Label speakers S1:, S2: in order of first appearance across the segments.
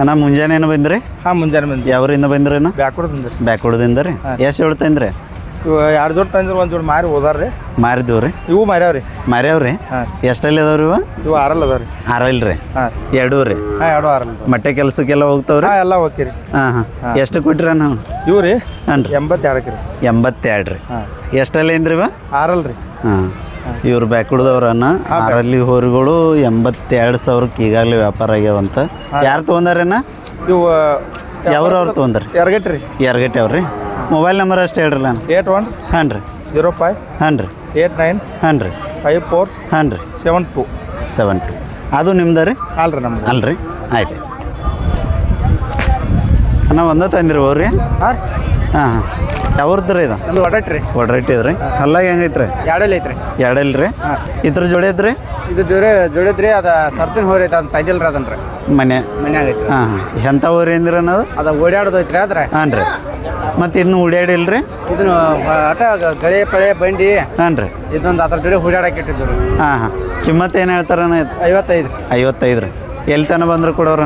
S1: ಅಣ್ಣ ಮುಂಜಾನೆ ಬಂದ್ರಿ?
S2: ಹಾಂ ಮುಂಜಾನೆ ಬಂದ್ರಿ
S1: ಯಾವ್ರಿಂದ ಬಂದ್ರಿ ಅಣ್ಣ?
S2: ಬ್ಯಾಕ್ವರ್ಡ್
S1: ಬ್ಯಾಕ್ವರ್ಡ್ದಿಂದ ರೀ. ಎಷ್ಟು ಹೇಳ್ತಂದ್ರಿ
S2: ಇವು ಎರಡು ಜೋಡ್ ತಂದ್ರೆ ಒಂದು ಜೋಡ್ ಮಾರಿ
S1: ಮಾರಿದ್ದೀವಿ ರೀ.
S2: ಇವು ಮಾರ್ಯಾವ್ರಿ
S1: ಮಾರ್ಯಾವ್ರಿ?
S2: ಹಾಂ.
S1: ಎಷ್ಟಲ್ಲಿ ಅದಾವ್ರಿ ಇವ?
S2: ಇವು ಆರಲ್ಲ ಅದಾವ್ರಿ
S1: ಆರಲ್ ರೀ
S2: ಹಾಂ.
S1: ಎರಡೂ ರೀ.
S2: ಹಾಂ ಎರಡು ಆರಲ್ಲ
S1: ಮಟ್ಟೆ ಕೆಲ್ಸಕ್ಕೆಲ್ಲ ಹೋಗ್ತಾವ್ರಿ
S2: ಹಾಂ ಎಲ್ಲ ಓಕೆ ರೀ.
S1: ಹಾಂ ಹಾಂ. ಎಷ್ಟು ಕೊಟ್ರಿ ನಾವು
S2: ಇವು ರೀ
S1: ಹಾಂ ರೀ
S2: ಎಂಬತ್ತೆರಡಕ್ಕೆ ರೀ.
S1: ಎಂಬತ್ತೆರಡು ರೀ.
S2: ಹಾಂ.
S1: ಎಷ್ಟಲ್ಲಿ ಇವ?
S2: ಆರಲ್ಲ ರೀ.
S1: ಹಾಂ. ಇವ್ರು ಬ್ಯಾಕ್ವರ್ಡ್ದವ್ರನ್ನ ಅದರಲ್ಲಿ ಹೋರಿಗಳು ಎಂಬತ್ತೆರಡು ಸಾವಿರಕ್ಕೆ ಈಗಾಗಲೇ ವ್ಯಾಪಾರ ಆಗ್ಯಾವಂತ. ಯಾರು ತೊಗೊಂಡಾರೇನ?
S2: ಇವು
S1: ಯಾವ್ರವ್ರು ತೊಗೊಂಡ್ರಿ?
S2: ಎರಗಟ್ಟೆ ರೀ.
S1: ಎರಗಟ್ಟೆ ಅವ್ರಿ. ಮೊಬೈಲ್ ನಂಬರ್ ಅಷ್ಟೇ ಹೇಳ್ರಿ ನಾನು
S2: ಏಟ್ ಒನ್
S1: ಹಾಂ ರೀ.
S2: ಜೀರೋ ಫೈವ್
S1: ಹಾಂ ರೀ.
S2: ಏಟ್ ನೈನ್
S1: ಹಾಂ ರೀ.
S2: ಫೈವ್ ಫೋರ್
S1: ಹಾಂ ರೀ.
S2: Seven two.
S1: Seven two. ಅದು ನಿಮ್ದು ರೀ?
S2: ಅಲ್ರಿ ಅಲ್ಲ
S1: ರೀ ಆಯ್ತು. ನಾವು ಒಂದ ತಂದಿರಿ ಹೋಗ್ರಿ
S3: ಹಾಂ
S1: ಹಾಂ ಹಾಂ. ಯಾವ್ರದ್ದು ರೀ ಇದು?
S3: ಒಡ್ರಿ ಒಡಟ್ರಿ
S1: ಒಡ್ರೈಟ್ ಇದ್ರಿ ಹಲ್ಲಾಗ ಹೆಂಗೈತ್ರಿ?
S3: ಎರಡಲ್ಲಿ ಐತ್ರಿ.
S1: ಎರಡಲ್ರಿ. ಇದ್ರ ಜೋಡಿ ಐತ್ರಿ?
S3: ಇದು ಜೋಡಿ ಜೋಡಿದ್ರಿ ಅದ ಸರ್ತಿನ ಹೋರಿ ಐತೆ ಅಂತ ತಂದಿಲ್ರಿ ಅದನ್ರಿ
S1: ಮನೆ.
S3: ಮನ್ಯಾಗ ಐತ್ರಿ
S1: ಹಾಂ ಹಾಂ. ಎಂಥ ಊರಿ ಅಂದಿರ ಅನ್ನೋದು?
S3: ಅದ ಓಡಾಡೋದು ಐತ್ರಿ ಆದ್ರೆ.
S1: ಹಾಂ ರೀ. ಮತ್ತು ಇನ್ನು ಉಡ್ಯಾಡಿಲ್ರಿ
S3: ಇದನ್ನು ಅಟ ಗಳೆ ಪಳೆ ಬಂಡಿ.
S1: ಹಾಂ ರೀ.
S3: ಇದೊಂದು ಅದ್ರ ಜೋಡಿ ಓಡಾಡಕ್ಕೆ ಇಟ್ಟಿದ್ರು.
S1: ಹಾಂ ಹಾಂ. ಕಿಮ್ಮತ್ತು ಏನು ಹೇಳ್ತಾರಣ್ಣ ಇದು?
S3: ಐವತ್ತೈದು.
S1: ಐವತ್ತೈದು ರೀ. ಎಲ್ಲಿ ತನಕ ಬಂದ್ರೆ ಕೊಡೋರ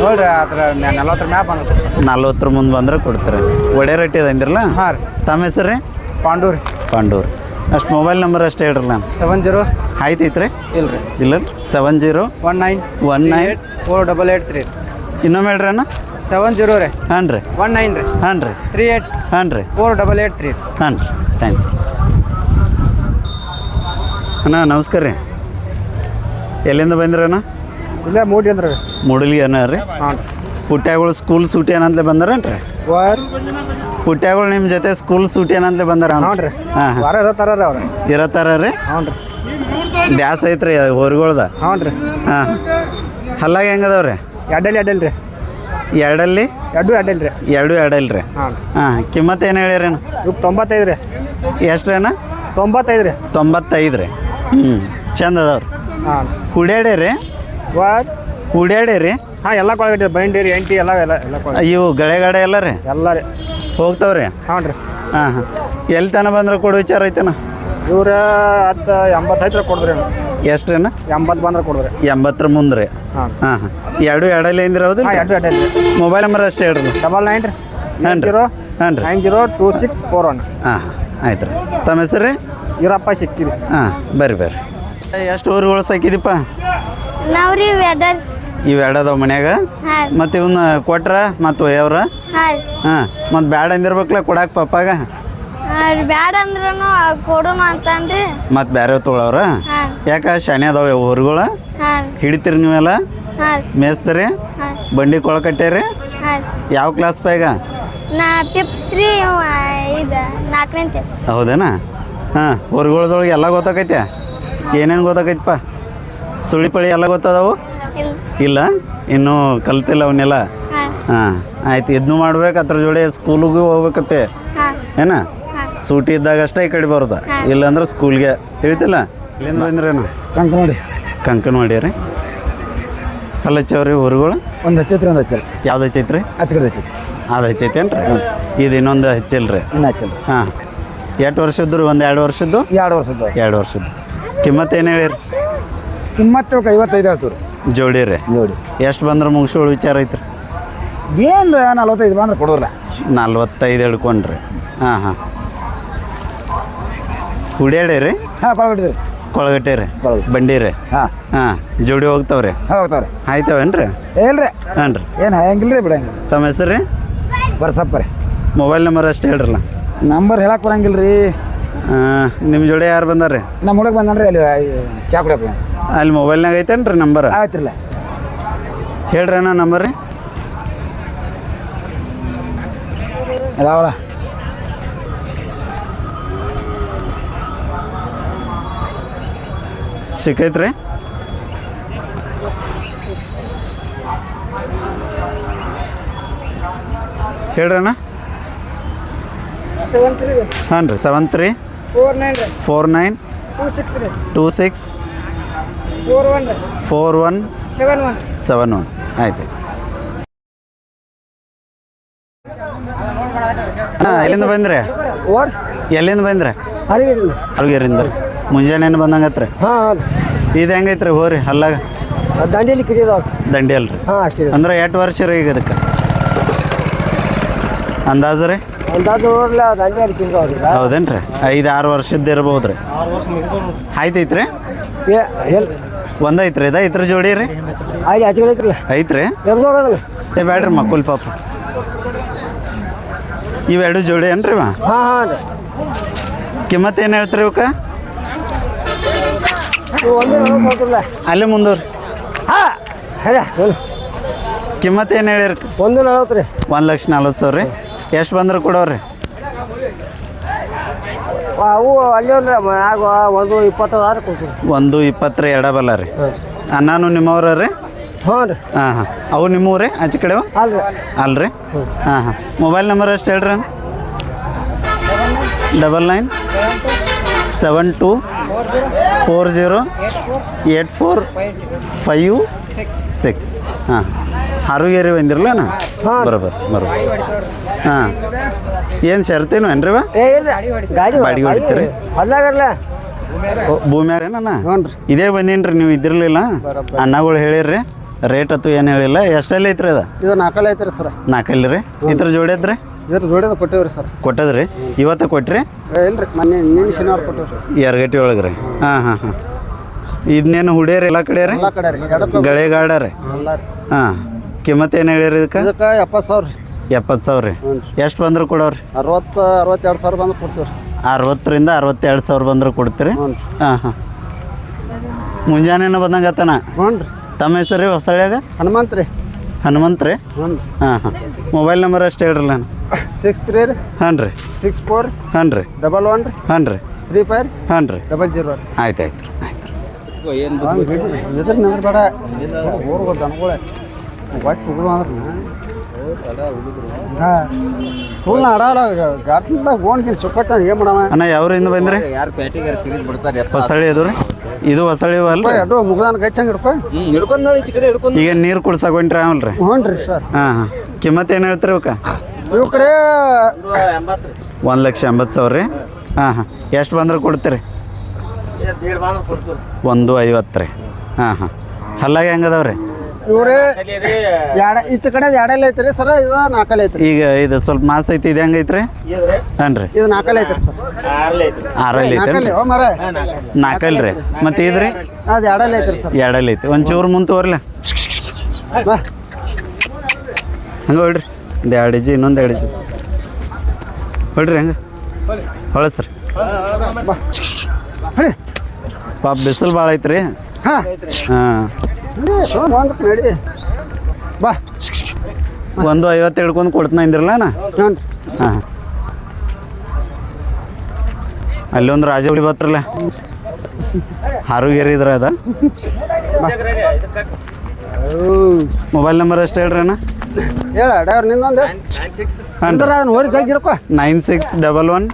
S3: ನೋಡ್ರಿ ಅದ್ರ ನಲವತ್ತರ ಮ್ಯಾಪ್ ಬಂದ್ರೆ
S1: ನಲ್ವತ್ತರ ಮುಂದೆ ಬಂದ್ರೆ ಕೊಡ್ತಾರೆ. ಒಡೆ ರೇಟ್ ಇದೆ ಅಂದಿರಲ್ಲ?
S3: ಹಾಂ ರೀ.
S1: ತಮ್ಮ ಹೆಸರು ರೀ?
S3: ಪಾಂಡೂರಿ.
S1: ಪಾಂಡೂರ್. ಅಷ್ಟು ಮೊಬೈಲ್ ನಂಬರ್ ಅಷ್ಟೇ ಹೇಳ್ರಿ ನಾನು
S3: ಸೆವೆನ್ ಜೀರೋ
S1: ಆಯ್ತೈತ್ರಿ
S3: ಇಲ್ರಿ.
S1: ಇಲ್ಲ seven zero
S3: one nine
S1: one nine
S3: four double eight three
S1: ಇನ್ನೊಮ್ಮೆ ಹೇಳ್ರಿ ಅಣ್ಣ?
S3: ಸೆವೆನ್ ಜೀರೋ ರೀ.
S1: ಹಾಂ ರೀ.
S3: ಒನ್ ನೈನ್ ರೀ.
S1: ಹಾಂ ರೀ.
S3: ತ್ರೀ ಏಟ್
S1: ಹಾಂ ರೀ.
S3: ಫೋರ್ ಡಬಲ್ ಏಟ್ ತ್ರೀ
S1: ಹಾಂ ರೀ. ಥ್ಯಾಂಕ್ಸ್ ಅಣ್ಣ ನಮಸ್ಕಾರ ರೀ. ಎಲ್ಲಿಂದ ಬಂದ್ರಿ ಅಣ್ಣ?
S3: ಇಲ್ಲ ಮೂಡಿ ಅಂದ್ರೆ
S1: ಮೂಡಲಿಗೆ ಅಣ್ಣ ರೀ.
S3: ಹಾಂ
S1: ಪುಟ್ಯಾಗಳು ಸ್ಕೂಲ್ ಸೂಟಿ ಏನಂತಲೇ ಬಂದಾರೇನ್ರಿ? ಪುಟ್ಯಾಗಳು ನಿಮ್ಮ ಜೊತೆ ಸ್ಕೂಲ್ ಸೂಟಿ ಏನಂತಲೇ ಬಂದಾರ?
S3: ರೀ.
S1: ಹಾಂ
S3: ಇರತ್ತಾರ ರೀ
S1: ರೀ
S3: ರೀ.
S1: ಡ್ಯಾಸ್ ಐತ್ರಿ ಹೊರಗಳ್ದ.
S3: ಹ್ಞೂ ರೀ.
S1: ಹಾಂ. ಹಲ್ಲಾಗ ಹೆಂಗದವ್ರಿ?
S3: ಎಡಲ್ಲಿ ಎಡಲ್ ರೀ.
S1: ಎರಡಲ್ಲಿ?
S3: ಎರಡು ಎಡಲ್ ರೀ.
S1: ಎರಡು ಎರಡಲ್ಲ ರೀ.
S3: ಹಾಂ
S1: ಕಿಮ್ಮತ್ತು ಏನು
S3: ಹೇಳಿರಿ ತೊಂಬತ್ತೈದು ರೀ.
S1: ಎಷ್ಟ್ರೇನ?
S3: ತೊಂಬತ್ತೈದು ರೀ.
S1: ತೊಂಬತ್ತೈದು ರೀ. ಹ್ಞೂ ಚಂದ ಅದಾವ್ರಿ.
S3: ಹಾಂ
S1: ಹುಡ್ಯಾಡೆ ರೀ.
S3: ವಾಟ್
S1: ಹುಡ್ಯಾಡೆ ರೀ
S3: ಹಾಂ ಎಲ್ಲ ಕ್ವಾಲಿಟಿ ಬೈಂಡಿ ರೀ ಎಂಟಿ ಎಲ್ಲ ಎಲ್ಲ ಎಲ್ಲ ಕೊಳ
S1: ಇವು ಗಳೆಗಾಡೆ ಎಲ್ಲ ರೀ?
S3: ಎಲ್ಲ ರೀ.
S1: ಹೋಗ್ತಾವ್ರಿ?
S3: ಹಾಂ ರೀ.
S1: ಹಾಂ ಹಾಂ. ಎಲ್ಲಿ ತನ ಬಂದ್ರೆ ಕೊಡು ವಿಚಾರ ಐತನ?
S3: ಇವ್ರ ಹತ್ತು ಎಂಬತ್ತೈದು ರೀ ಎಷ್ಟು
S1: ರೀ
S3: ಎಂಬತ್ತು ಬಂದ್ರೆ ಕೊಡಿದ್ರಿ.
S1: ಎಂಬತ್ತರ ಮುಂದೆ ರೀ.
S3: ಹಾಂ.
S1: ಹಾಂ ಹಾಂ. ಎರಡು ಎರಡಲ್ಲಿ ಏನ್ರಿ ಹೌದು?
S3: ಎರಡು ಎರಡು ರೀ
S1: ಮೊಬೈಲ್ ನಂಬರ್ ಅಷ್ಟೇ ಹೇಳ್ರಿ.
S3: ಡಬಲ್ ನೈನ್ ರೀ.
S1: ನೈನ್ ರೀ.
S3: ಜೀರೋ
S1: ಹಾಂ ರೀ.
S3: Nine zero two six four one
S1: ಹಾಂ ಹಾಂ. ಆಯ್ತು ರೀ. ತಮ್ಮ ಹೆಸರು ರೀ?
S3: ಇವರಪ್ಪ ಸಿಕ್ಕಿರಿ
S1: ಹಾಂ ಬರ್ರಿ ಬರ್ರಿ. ಎಷ್ಟು ಊರುಗಳು ಸಾಕಿದಿಪ್ಪ
S4: ನಾವ್ರಿ ವೆದರ್
S1: ಇವು ಎರಡದವ ಮನ್ಯಾಗ? ಮತ್ತು ಇವನ್ನ ಕೊಟ್ರ ಮತ್ತು ಒಯ್ಯವ್ರ?
S4: ಹಾಂ
S1: ಮತ್ತು ಬ್ಯಾಡ ಅಂದಿರ್ಬೇಕಲ್ಲ ಕೊಡಾಕ ಪಪ್ಪಾಗ?
S4: ಬ್ಯಾಡ ಅಂದ್ರೂ ಕೊಡೋಣ ಅಂತಂದ್ರಿ
S1: ಮತ್ತು ಬೇರೆ ತೊಗೊಳವ್ರ? ಯಾಕ ಶಾಣೆ ಅದಾವ ಊರುಗಳು
S4: ಹಾಂ
S1: ಹಿಡಿತೀರಿ ನೀವೆಲ್ಲ? ಮೇಸ್ತರಿ? ಬಂಡಿ ಕೊಳಕಟ್ಟೇರಿ ಯಾವ ಕ್ಲಾಸ್ ಪೈಗ? ಹೌದೇನಾ? ಹಾಂ ಹೊರಗಳದೊಳಗೆ ಎಲ್ಲ ಗೊತ್ತಾಕೈತೆ ಏನೇನು ಗೊತ್ತಾಕೈತಪ್ಪ ಸುಳಿ ಪಳಿ ಎಲ್ಲ ಗೊತ್ತದಾವು?
S4: ಇಲ್ಲ.
S1: ಇನ್ನು ಕಲ್ತಿಲ್ಲ ಅವನ್ನೆಲ್ಲ
S4: ಹಾಂ.
S1: ಆಯ್ತು. ಇದನ್ನು ಮಾಡ್ಬೇಕು ಅದ್ರ ಜೋಡಿ ಸ್ಕೂಲಿಗೂ ಹೋಗ್ಬೇಕಪ್ಪೆ.
S4: ಹಾಂ.
S1: ಏನ? ಸೂಟಿ ಇದ್ದಾಗ ಅಷ್ಟೇ ಈ ಕಡೆ ಬರುದ.
S4: ಇಲ್ಲ
S1: ಇಲ್ಲಾಂದ್ರೆ ಸ್ಕೂಲ್ಗೆ. ತಿಳಿತಿಲ್ಲ? ಇಲ್ಲಿಂದ ಬಂದ್ರೇನು
S3: ಕಂಕ ಮಾಡಿ
S1: ಕಂಕನ್ ಮಾಡಿರಿ ಅಲ್ಲ ಹಚ್ಚವ್ರಿ ಊರುಗಳು?
S3: ಒಂದು ಹಚ್ಚೈತ್ರಿ ಒಂದು ಹಚ್ಚಲ್.
S1: ಯಾವ್ದು ಹಚ್ಚೈತ್ರಿ?
S3: ಹಚ್ಕಡೆ ಹಚ್ಚೈತಿ
S1: ಅದು ಹಚ್ಚೈತೇನ್ರಿ ಇದು ಇನ್ನೊಂದು ಹಚ್ಚಿಲ್ರಿ
S3: ರೀ. ಹಚ್ಚಲ್.
S1: ಹಾಂ. ಎಷ್ಟು ವರ್ಷದ್ದು ರೀ? ಒಂದು ಎರಡು ವರ್ಷದ್ದು?
S3: ಎರಡು ವರ್ಷದ್ದು.
S1: ಎರಡು ವರ್ಷದ್ದು. ಕಿಮ್ಮತ್ತು ಏನು ಹೇಳಿರಿ?
S3: ಕಿಮ್ಮತ್ತು ಐವತ್ತೈದು ಹೇಳ್ತೀವಿ
S1: ಜೋಡಿ ರೀ.
S3: ಜೋಡಿ.
S1: ಎಷ್ಟು ಬಂದ್ರೆ ಮುಗಿಸೋಳು ವಿಚಾರ ಐತ್ರಿ.
S3: ಏನು ನಲ್ವತ್ತೈದು ಬಂದ್ರೆ ಕೊಡೋಲ್ಲ
S1: ನಲ್ವತ್ತೈದು ಹಿಡ್ಕೊಂಡ್ರಿ. ಹಾಂ ಹಾಂ. ಹುಡ್ಯಾಡಿ ರೀ.
S3: ಹಾಂ ಕೊಳಗಟ್ಟಿದ್ರಿ
S1: ಕೊಳಗಟ್ಟೆ ರೀ.
S3: ಕೊಳಗಟ್ಟೆ.
S1: ಬಂಡಿ ರೀ.
S3: ಹಾಂ.
S1: ಹಾಂ ಜೋಡಿ ಹೋಗ್ತಾವ್ರಿ.
S3: ಹೋಗ್ತಾವ್ರಿ.
S1: ಆಯ್ತಾವೇನು ರೀ
S3: ಇಲ್ರಿ
S1: ಹಾಂ ರೀ
S3: ಏನು ಹಂಗಿಲ್ಲ ರೀ ಬಿಡಂಗಿಲ್ಲ
S1: ತಮ್ಮ ಹೆಸರು ರೀ?
S3: ಬರ್ಸಪ್ಪ ರೀ.
S1: ಮೊಬೈಲ್ ನಂಬರ್ ಅಷ್ಟೇ ಹೇಳ್ರಲ್ಲ.
S3: ನಂಬರ್ ಹೇಳಕ್ಕೆ ಬರಂಗಿಲ್ಲ ರೀ
S1: ನಿಮ್ಮ ಜೋಡಿ ಯಾರು ಬಂದಾರ ರೀ
S3: ನಮ್ಮ ಹುಡುಗ ಬಂದನ್ರಿ ಅಲ್ಲಿ ಚಾ ಕುಡಿಯಪ್ಪ
S1: ಅಲ್ಲಿ ಮೊಬೈಲ್ನಾಗ ಐತೇನು ರೀ ನಂಬರ್?
S3: ಆಯ್ತಿಲ್ಲ
S1: ಹೇಳ್ರಿ ಅಣ್ಣ ನಂಬರ್ ರೀ.
S3: ಅದಾವಲ್ಲ
S1: ಸಿಕ್ಕೈತ್ರಿ. ಹೇಳ್ರಿ ಅಣ್ಣ.
S3: ಸೆವೆನ್ ತ್ರೀ
S1: ಹಾಂ ರೀ seven three.
S3: Four nine
S1: four nine
S3: two six ರೀ.
S1: Two six
S3: four one.
S1: Four one.
S3: Seven one.
S1: Seven one. ಆಯ್ತು. ಹಾಂ ಎಲ್ಲಿಂದ ಬಂದ್ರೆ? ಎಲ್ಲಿಂದ ಬಂದ್ರೆ? ಅರ್ಗೇರಿಂದ ಮುಂಜಾನೆ ಬಂದಂಗತ್ರ
S3: ಹಾಂ
S1: ಇದು ಹೆಂಗೈತ್ರಿ ಹೋರಿ ಅಲ್ಲಾಗ?
S3: ದಂಡೇಲಿ
S1: ದಂಡಿ ಅಲ್ರಿ?
S3: ಹಾಂ ಅಷ್ಟೇ.
S1: ಅಂದ್ರೆ ಎಷ್ಟು ವರ್ಷ ರೀ ಈಗ ಅದಕ್ಕೆ ಅಂದಾಜು ರೀ?
S3: ಅಂದಾಜು ದಂಡೇಲಿ
S1: ಹೌದೇನ್ರಿ? ಐದು ಆರು ವರ್ಷದ್ದು ಇರ್ಬೋದು ರೀ ಆಯ್ತೈತ್ರಿ? ಒಂದು ಐತ್ರಿ ಇದು ಐತ್ರ ಜೋಡಿ ರೀ? ಐತ್ರಿ. ಏ ಬ್ಯಾಡ್ರಿ ಮಕ್ಕಳು ಪಾಪ. ಇವೆರಡು ಜೋಡಿ ಏನ್ರಿ ವಾ
S3: ಹಾಂ ಹಾಂ ರೀ
S1: ಕಿಮ್ಮತ್ ಏನು ಹೇಳ್ತೀರಿ
S3: ನೋಡ್ಕೊತಿರಲ್ಲ
S1: ಅಲ್ಲೇ ಮುಂದೂರಿ.
S3: ಹಾಂ ಹೇಳ.
S1: ಕಿಮ್ಮತ್ ಏನು ಹೇಳಿರಿ?
S3: ಒಂದು ನಲ್ವತ್ತು ರೀ.
S1: ಒಂದು ಲಕ್ಷ ನಲ್ವತ್ತು ಸಾವಿರ ರೀ. ಎಷ್ಟು ಬಂದ್ರೆ ಕೊಡೋರಿ?
S3: ಅವು ಅಲ್ಲಿ ಒಂದು ಇಪ್ಪತ್ತು ಆರು ಕೊಡ್ತೀವಿ.
S1: ಒಂದು ಇಪ್ಪತ್ತರ ಎಡಬಲ್ಲ ರೀ. ನಾನು ನಿಮ್ಮವ್ರ ರೀ?
S3: ಹ್ಞೂ ರೀ.
S1: ಹಾಂ ಹಾಂ. ಅವು ನಿಮ್ಮವ್ರಿ ಆಚೆ ಕಡೆ
S3: ಅಲ್ರಿ.
S1: ಅಲ್ರಿ? ಹಾಂ ಹಾಂ. ಮೊಬೈಲ್ ನಂಬರ್ ಎಷ್ಟು ಹೇಳ್ರಿ double nine seven two four zero eight four five six. ಹಾಂ. ಹಾರುಗೇರಿ ಬಂದಿರಲ್ಲ ಬರೋಬರ್ ಬರೋಬರ್. ಹಾಂ. ಏನು ಶರ್ತೇನು ಏನ್ರಿ
S3: ಗಾಡಿ
S1: ಬಾಡಿಗೆ ಹೊಡಿತೀರಿ?
S3: ಅಲ್ಲಾಗಲ್ಲ
S1: ಭೂಮ್ಯಾರೇನ
S3: ಹ್ಞೂ ರೀ
S1: ಇದೇ ಬಂದೀನಿ ನೀವು ಇದ್ದಿರಲಿಲ್ಲ. ಅಣ್ಣಗಳು ಹೇಳಿರ್ರಿ ರೇಟ್ ಅತ್ತು ಏನು ಹೇಳಿಲ್ಲ. ಎಷ್ಟಲ್ಲಿ ಐತ್ರಿ ಅದ?
S2: ಇದು ನಾಲ್ಕಲ್ಲಿ ಐತ್ರಿ ಸರ್.
S1: ನಾಲ್ಕಲ್ಲಿ ರೀ ಇದ್ರ ಜೋಡಿದ್ರಿ
S2: ಇದ್ರ ಜೋಡಿದ ಕೊಟ್ಟಿವ್ರಿ ಸರ್.
S1: ಕೊಟ್ಟದ್ರಿ. ಇವತ್ತ ಕೊಟ್ರಿ?
S2: ಇಲ್ರಿ. ಮೊನ್ನೆ ನಿನ್ನೆ ಶನಿವಾರ ಕೊಟ್ಟಿವ್ರಿ.
S1: ಎರಗಟ್ಟಿ ಒಳಗೆ ರೀ ಹಾಂ ಹಾಂ ಹಾಂ. ಇದನ್ನೇನು ಹುಡಿಯರಿ ಎಲ್ಲ ಕಡೆ ರೀ ಗಳೆಗಾಡ ರೀ. ಹಾಂ. ಕಿಮ್ಮತ್ ಏನು ಹೇಳಿರಿ ಇದಕ್ಕೆ?
S2: ಇದಕ್ಕೆ ಎಪ್ಪತ್ತು ಸಾವಿರ ರೀ.
S1: ಎಪ್ಪತ್ತು ಸಾವಿರ ರೀ. ಎಷ್ಟು ಬಂದ್ರೆ ಕೊಡೋರಿ
S2: ಅರವತ್ತು ಅರವತ್ತೆರಡು ಸಾವಿರ ಬಂದು ಕೊಡ್ತೀವಿ ರೀ.
S1: ಅರವತ್ತರಿಂದ ಅರವತ್ತೆರಡು ಸಾವಿರ ಬಂದ್ರೆ ಕೊಡ್ತೀರಿ?
S2: ಹ್ಞೂ ರೀ.
S1: ಹಾಂ ಹಾಂ. ಮುಂಜಾನೆನ ಬಂದಂಗೆ ಆತನ?
S2: ಹ್ಞೂ ರೀ.
S1: ತಮ್ಮ ಹೆಸರು ರೀ ಹೊಸಳ್ಯಾಗ?
S2: ಹನುಮಂತ್ ರೀ.
S1: ಹನುಮಂತ್ ರೀ?
S2: ಹ್ಞೂ ರೀ.
S1: ಹಾಂ ಹಾಂ. ಮೊಬೈಲ್ ನಂಬರ್ ಅಷ್ಟು ಹೇಳ್ರಿ ನಾನು.
S2: ಸಿಕ್ಸ್ ತ್ರೀ ರೀ.
S1: ಹಾಂ ರೀ.
S2: ಸಿಕ್ಸ್ ಫೋರ್
S1: ಹಾಂ ರೀ.
S2: ಡಬಲ್ ಒನ್ ರೀ.
S1: ಹಾಂ ರೀ.
S2: ತ್ರೀ ಫೈವ್
S1: ಹಾಂ ರೀ.
S2: ಡಬಲ್ ಜೀರೋ ರೀ.
S1: ಆಯ್ತು ಆಯ್ತು ರೀ ಆಯ್ತು ರೀ.
S2: ಎದ್ರ ನಿಂದ್ರ ಬೇಡ ಊರ್ಗೋ ದನಗಳೇ ಒಟ್ಟು ಅಂದ್ರೆ ಫುಲ್ ಆಡಲ್ಲ ಗೋಣ್ಗಿನ್ ಸುಕ್ಕತ್ತ ಏನು ಮಾಡವ.
S1: ಅಣ್ಣ ಯಾವ್ರಿಂದ ಬಂದ್ರಿ?
S3: ಯಾರು ಪ್ಯಾಟಿಗೆ ತಿರುಗಿ ಬಿಡ್ತಾರೆ
S1: ಹೊಸಳಿ ಅದು ರೀ? ಇದು ಹೊಸಳಿ ಅಲ್ಲ
S2: ಎರಡು ಮುಗ್ದಾನ ಹಿಡ್ಕೊ.
S3: ಹಿಡ್ಕೊಂಡ್ ಹಿಡ್ಕೊಂಡು
S1: ಈಗ ನೀರು ಕುಡ್ಸಕ್ಕೆ ಹೊಂಟ್ರಿ ಆಮೇಲೆ ರೀ
S2: ಹ್ಞೂ ರೀ ಸರ್.
S1: ಹಾಂ ಹಾಂ. ಕಿಮ್ಮತ್ ಏನು ಹೇಳ್ತೀರಿ ಅವಕ್ಕೆ?
S2: ಇವಕ್ರೆ
S1: ಒಂದು ಲಕ್ಷ ಎಂಬತ್ತು ಸಾವಿರ ರೀ? ಹಾಂ ಹಾಂ. ಎಷ್ಟು ಬಂದ್ರೆ ಕೊಡ್ತೀರಿ? ಒಂದು ಐವತ್ತು ರೀ. ಹಾಂ ಹಾಂ. ಹಲ್ಲಾಗ ಹೆಂಗದವ್ರಿ ರೀ?
S2: ಇವ್ರೆ ಈಚೆ ಕಡೆ ಎರಡಲ್ಲಿ ಐತ್ರಿ ಸರ್? ಇದು ನಾಲ್ಕಲ್ಲಿ ಐತ್ರಿ.
S1: ಈಗ ಇದು ಸ್ವಲ್ಪ ಮಾಸ ಐತಿ ಇದು ಹೆಂಗೈತೆ ರೀ ಹಾಂ ರೀ
S2: ಇದು ನಾಲ್ಕಲ್ಲಿ ಐತ್ರಿ ಸರ್.
S1: ಆರಲ್ಲಿ ಐತೆ
S2: ನಾಲ್ಕಲ್ಲಿ ಓ ಮರ.
S1: ನಾಲ್ಕಲ್ಲಿ. ರೀ ಮತ್ತು ಇದು ರೀ
S2: ಅದು ಎರಡಲ್ಲಿ ಐತ್ರಿ ಸರ್.
S1: ಎರಡಲ್ಲಿ ಐತಿ. ಒಂದು ಚೂರು ಮುಂದೆ ತೋರ್ಲ
S2: ಬಾ.
S1: ಹಂಗೆ ಹೊಡ್ರಿ. ಒಂದು ಎರಡು ಇಜಿ ಇನ್ನೊಂದು ಎರಡು ಇಜಿ ಹೊಡ್ರಿ ಹಂಗೆ. ಹೊಳಸ್ರಿ.
S2: ಹೇಳಿ
S1: ಪಾಪ ಬಿಸಿಲು ಭಾಳ ಐತ್ರಿ.
S2: ಹಾಂ.
S1: ಹಾಂ.
S2: ನಡಿ. ಬಾ
S1: ಒಂದು ಐವತ್ತು ಹಿಡ್ಕೊಂಡು ಕೊಡ್ತಾ ಇದ್ರಲ್ಲ ನಾ? ಹಾಂ. ಅಲ್ಲೊಂದು ಒಂದು ರಾಜಗುಡಿ ಬತ್ರಲ್ಲ ಹಾರುಗೇರಿ ಇದ್ರ ಅದ. ಮೊಬೈಲ್ ನಂಬರ್ ಅಷ್ಟೇ ಹೇಳ್ರಿ ಅಣ್ಣ.
S2: ಹೇಳ ಡ್ರೈವರ್ ನಿಂದೊಂದು.
S1: ಹಾಂ
S2: ಅಂದ್ರೆ ಹೊರಿ ಜಾಗ ಹಿಡ್ಕೊ.
S1: Nine six double one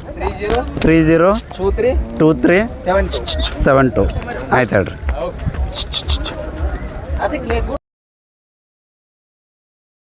S1: three zero two three seven two. ಆಯ್ತು ಹೇಳ್ರಿ.
S3: ಅದಕ್ಕೆ